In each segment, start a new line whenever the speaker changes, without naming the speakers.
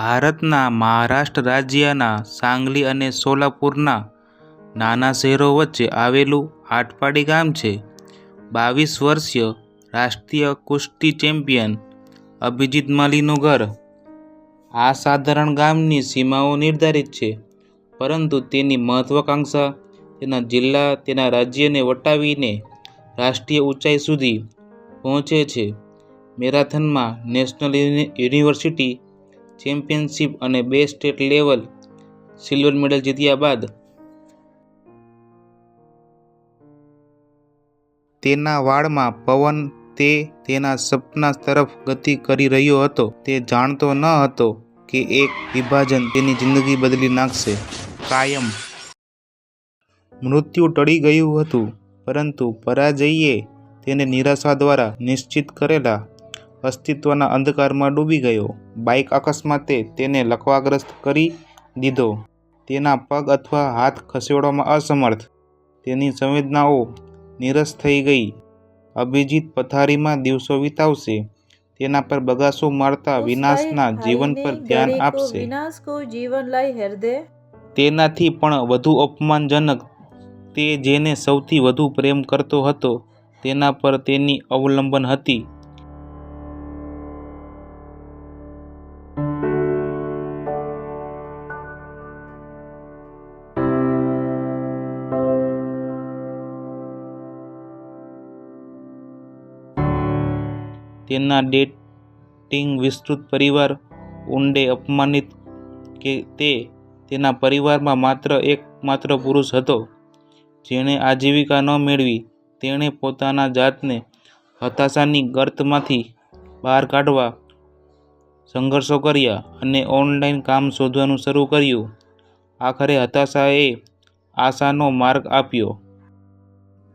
ભારતના મહારાષ્ટ્ર રાજ્યના સાંગલી અને સોલાપુરના નાના શહેરો વચ્ચે આવેલું આટપાડી ગામ છે. બાવીસ વર્ષીય રાષ્ટ્રીય કુસ્તી ચેમ્પિયન અભિજીત માલીનું ઘર આ સાધારણ ગામની સીમાઓ નિર્ધારિત છે. પરંતુ તેની મહત્વાકાંક્ષા તેના જિલ્લા, તેના રાજ્યને વટાવીને રાષ્ટ્રીય ઊંચાઈ સુધી પહોંચે છે. મેરાથનમાં નેશનલ યુનિવર્સિટી ચેમ્પિયનશિપ અને બે સ્ટેટ લેવલ સિલ્વર મેડલ જીત્યા બાદ તેના વાળમાં પવન તે તેના સપના તરફ ગતિ કરી રહ્યો હતો. તે જાણતો ન હતો કે એક વિભાજન તેની જિંદગી બદલી નાખશે. કાયમ મૃત્યુ ટળી ગયું હતું, પરંતુ પરાજયે તેને નિરાશા દ્વારા નિશ્ચિત કરેલા અસ્તિત્વના અંધકારમાં ડૂબી ગયો. બાઇક અકસ્માતે તેને લકવાગ્રસ્ત કરી દીધો. તેના પગ અથવા હાથ ખસેડવામાં અસમર્થ. તેની સંવેદનાઓ નીરસ થઈ ગઈ. અભિજીત પથારીમાં દિવસો વિતાવશે. તેના પર બગાસો મારતા વિનાશના જીવન પર ધ્યાન આપશે.
વિનાશ કો જીવન લાય હૃદય
તેનાથી પણ વધુ અપમાનજનક. તે જેને સૌથી વધુ પ્રેમ કરતો હતો તેના પર તેની અવલંબન હતી. તેના ડેટિંગ વિસ્તૃત પરિવાર ઊંડે અપમાનિત કે તે તેના પરિવારમાં માત્ર એક માત્ર પુરુષ હતો, જેણે આજીવિકા ન મેળવી, તેણે પોતાના જાતને હતાશાની ગર્તમાંથી બહાર કાઢવા સંઘર્ષો કર્યા અને ઓનલાઈન કામ શોધવાનું શરૂ કર્યું. આખરે હતાશાએ આશાનો માર્ગ આપ્યો.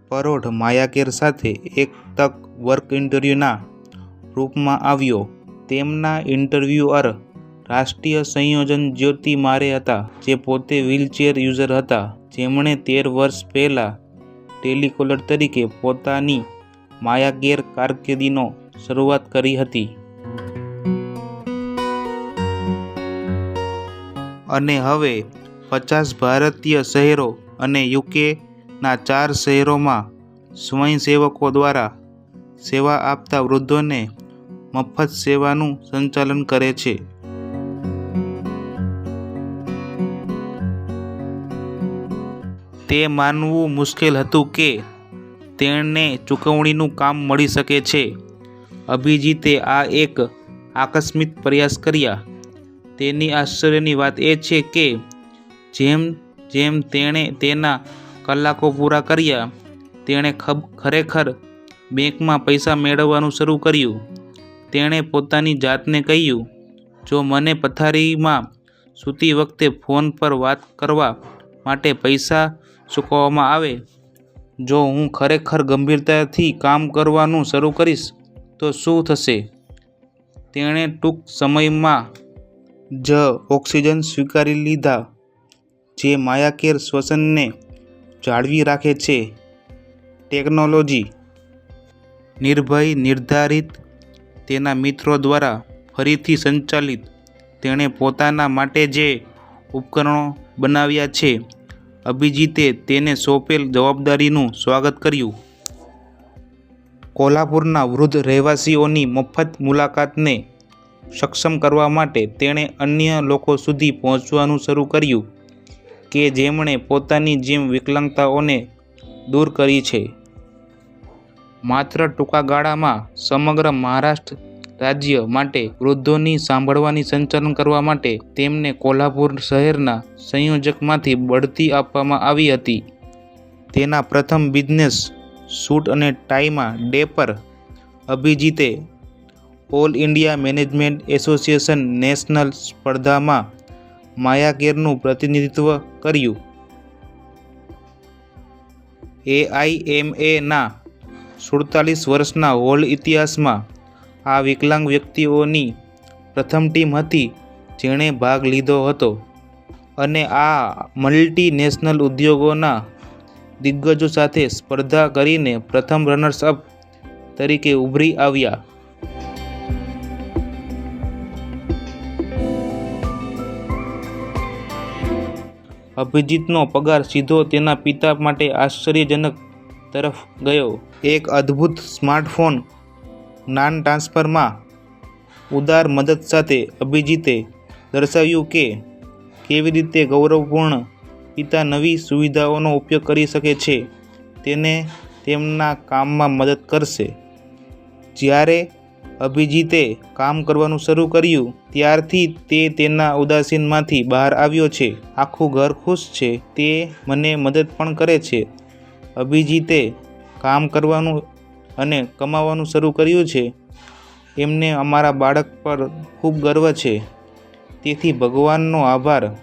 પરોઢ માયાકેર સાથે એક તક વર્ક ઇન્ટરવ્યૂના રૂપમાં આવ્યો. તેમના ઇન્ટરવ્યુઅર રાષ્ટ્રીય સંયોજન જ્યોતિ મારે હતા, જે પોતે વ્હીલચેર યુઝર હતા. જેમણે તેર વર્ષ પહેલાં ટેલિકોલર તરીકે પોતાની માયાગેર કારકિર્દીનો શરૂઆત કરી હતી. અને હવે પચાસ ભારતીય શહેરો અને યુકેના ચાર શહેરોમાં સ્વયંસેવકો દ્વારા સેવા આપતા વૃદ્ધોને મફત સેવાનું સંચાલન કરે છે. તે માનવું મુશ્કેલ હતું કે તેણે ચૂકવણીનું કામ મળી શકે છે. અભિજીતે આ એક આકસ્મિક પ્રયાસ કર્યા. તેની આશ્ચર્યની વાત એ છે કે જેમ જેમ તેણે તેના કલાકો પૂરા કર્યા, તેણે ખરેખર બેંકમાં પૈસા મેળવવાનું શરૂ કર્યું. તેણે પોતાની જાતને કહ્યું, જો મને પથારીમાં સૂતી વખતે ફોન પર વાત કરવા માટે પૈસા ચૂકવવામાં આવે, જો હું ખરેખર ગંભીરતાથી કામ કરવાનું શરૂ કરીશ, તો શું થશે તેણે ટૂંક સમયમાં જ ઓક્સિજન સ્વીકારી લીધા, જે માયાકેર શ્વસનને જાળવી રાખે છે. ટેકનોલોજી નિર્ભય, નિર્ધારિત તેના મિત્રો દ્વારા ફરીથી સંચાલિત. તેણે પોતાના માટે જે ઉપકરણો બનાવ્યા છે, અભિજીતે તેને સોંપેલ જવાબદારીનું સ્વાગત કર્યું. કોલ્હાપુરના વૃદ્ધ રહેવાસીઓની મફત મુલાકાતને સક્ષમ કરવા માટે તેણે અન્ય લોકો સુધી પહોંચવાનું શરૂ કર્યું, કે જેમણે પોતાની જેમ વિકલાંગતાઓને દૂર કરી છે. માત્ર ટૂંકા ગાળામાં સમગ્ર મહારાષ્ટ્ર રાજ્ય માટે વૃદ્ધોની સાંભળવાની સંચાલન કરવા માટે તેમને કોલ્હાપુર શહેરના સંયોજકમાંથી બઢતી આપવામાં આવી હતી. તેના પ્રથમ બિઝનેસ સૂટ અને ટાઈમાં ડે પર અભિજીતે all India management association national સ્પર્ધામાં માયાકેરનું પ્રતિનિધિત્વ કર્યું. એઆઈએમએના સુડતાલીસ વર્ષના હોલ ઇતિહાસમાં આ વિકલાંગ વ્યક્તિઓની પ્રથમ ટીમ હતી જેણે ભાગ લીધો હતો અને આ મલ્ટીનેશનલ ઉદ્યોગોના દિગ્ગજો સાથે સ્પર્ધા કરીને પ્રથમ રનર્સ અપ તરીકે ઉભરી આવ્યા. અભિજીતનો પગાર સીધો તેના પિતા માટે આશ્ચર્યજનક તરફ ગયો. એક અદ્ભુત સ્માર્ટફોન નાન ટ્રાન્સફરમાં ઉદાર મદદ સાથે અભિજીતે દર્શાવ્યું કે કેવી રીતે ગૌરવપૂર્ણ પિતા નવી સુવિધાઓનો ઉપયોગ કરી શકે છે તેને તેમના કામમાં મદદ કરશે. જ્યારે અભિજીતે કામ કરવાનું શરૂ કર્યું, ત્યારથી તે તેના ઉદાસીનમાંથી બહાર આવ્યો છે. આખું ઘર ખુશ છે તે મને મદદ પણ કરે છે. અભિજીતે કામ કરવાનું અને કમાવાનું શરૂ કર્યું છે. એમને અમારા બાળક પર ખૂબ ગર્વ છે. તેથી ભગવાનનો આભાર.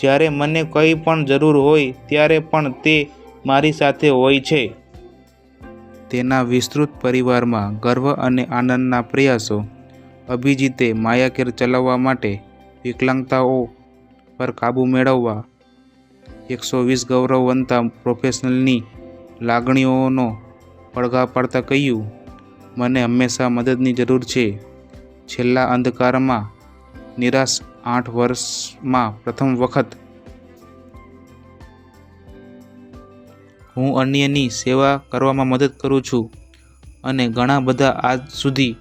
જ્યારે મને કંઈ પણ જરૂર હોય ત્યારે પણ તે મારી સાથે હોય છે. તેના વિસ્તૃત પરિવારમાં ગર્વ અને આનંદના પ્રયાસો, અભિજીતે માયાકેર ચલાવવા માટે વિકલાંગતાઓ પર કાબૂ મેળવવા, એકસો વીસ ગૌરવવંતા પ્રોફેશનલની લાગણીઓનો પડઘા પાડતા કહ્યું, મને હંમેશા મદદની જરૂર છે. છેલ્લા અંધકારમાં નિરાશ આઠ વર્ષમાં પ્રથમ વખત હું અન્યની સેવા કરવામાં મદદ કરું છું અને ઘણા બધા આજ સુધી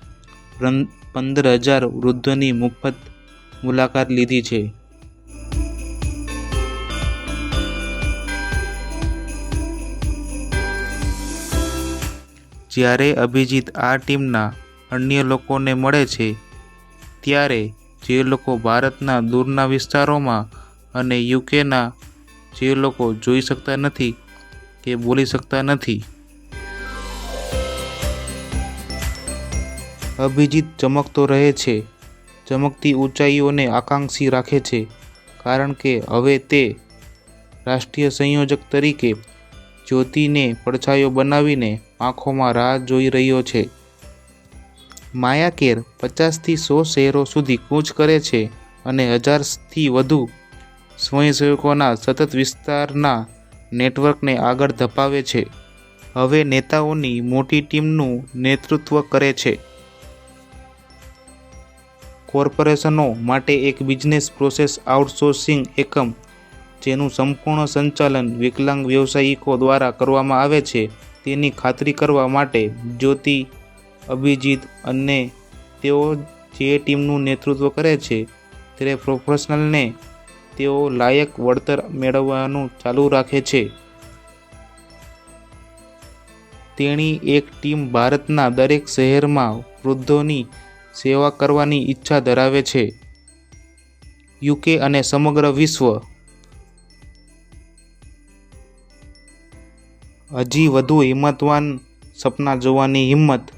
પંદર હજાર વૃદ્ધોની મુફત મુલાકાત લીધી છે. જ્યારે અભિજીત આ ટીમના અન્ય લોકોને મળે છે, ત્યારે જે લોકો ભારતના દૂરના વિસ્તારોમાં અને યુકેના જે લોકો જોઈ શકતા નથી કે બોલી શકતા નથી. અભિજીત ચમકતો રહે છે, ચમકતી ઊંચાઈઓને આકાંક્ષી રાખે છે, કારણ કે હવે તે રાષ્ટ્રીય સંયોજક તરીકે જ્યોતિને પડછાયો બનાવીને આંખોમાં રાહ જોઈ રહ્યો છે. માયાકેર પચાસથી સો શહેરો સુધી કૂચ કરે છે અને હજારથી વધુ સ્વયંસેવકોના સતત વિસ્તારના નેટવર્કને આગળ ધપાવે છે. હવે નેતાઓની મોટી ટીમનું નેતૃત્વ કરે છે. કોર્પોરેશનો માટે એક બિઝનેસ પ્રોસેસ આઉટસોર્સિંગ એકમ જેનું સંપૂર્ણ સંચાલન વિકલાંગ વ્યવસાયિકો દ્વારા કરવામાં આવે છે, તેની ખાતરી કરવા માટે જ્યોતિ, અભિજીત અને તેઓ જે ટીમનું નેતૃત્વ કરે છે, તે પ્રોફેશનલને તેઓ લાયક વળતર મેળવવાનું ચાલુ રાખે છે. તેણી એક ટીમ ભારતના દરેક શહેરમાં વૃદ્ધોની સેવા કરવાની ઈચ્છા ધરાવે છે. યુકે અને સમગ્ર વિશ્વ હજી વધુ હિંમતવાન સપના જોવાની હિંમત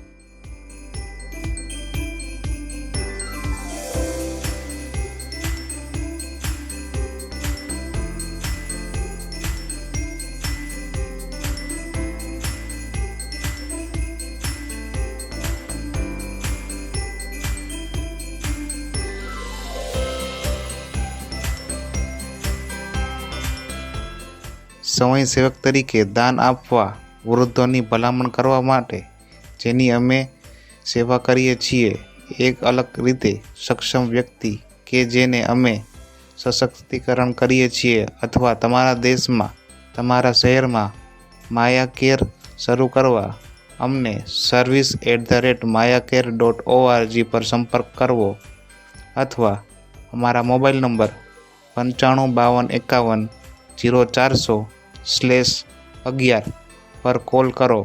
સ્વયંસેવક તરીકે દાન આપવા વૃદ્ધોની ભલામણ કરવા માટે, જેની અમે સેવા કરીએ છીએ, એક અલગ રીતે સક્ષમ વ્યક્તિ કે જેને અમે સશક્તિકરણ કરીએ છીએ અથવા તમારા દેશમાં, તમારા શહેરમાં માયા કેર શરૂ કરવા, અમને service at the rate Mayacare dot ORG પર સંપર્ક કરવો અથવા અમારા મોબાઈલ નંબર પંચાણું બાવન એકાવન જીરો ચારસો સ્લેશ અગિયાર પર કોલ કરો.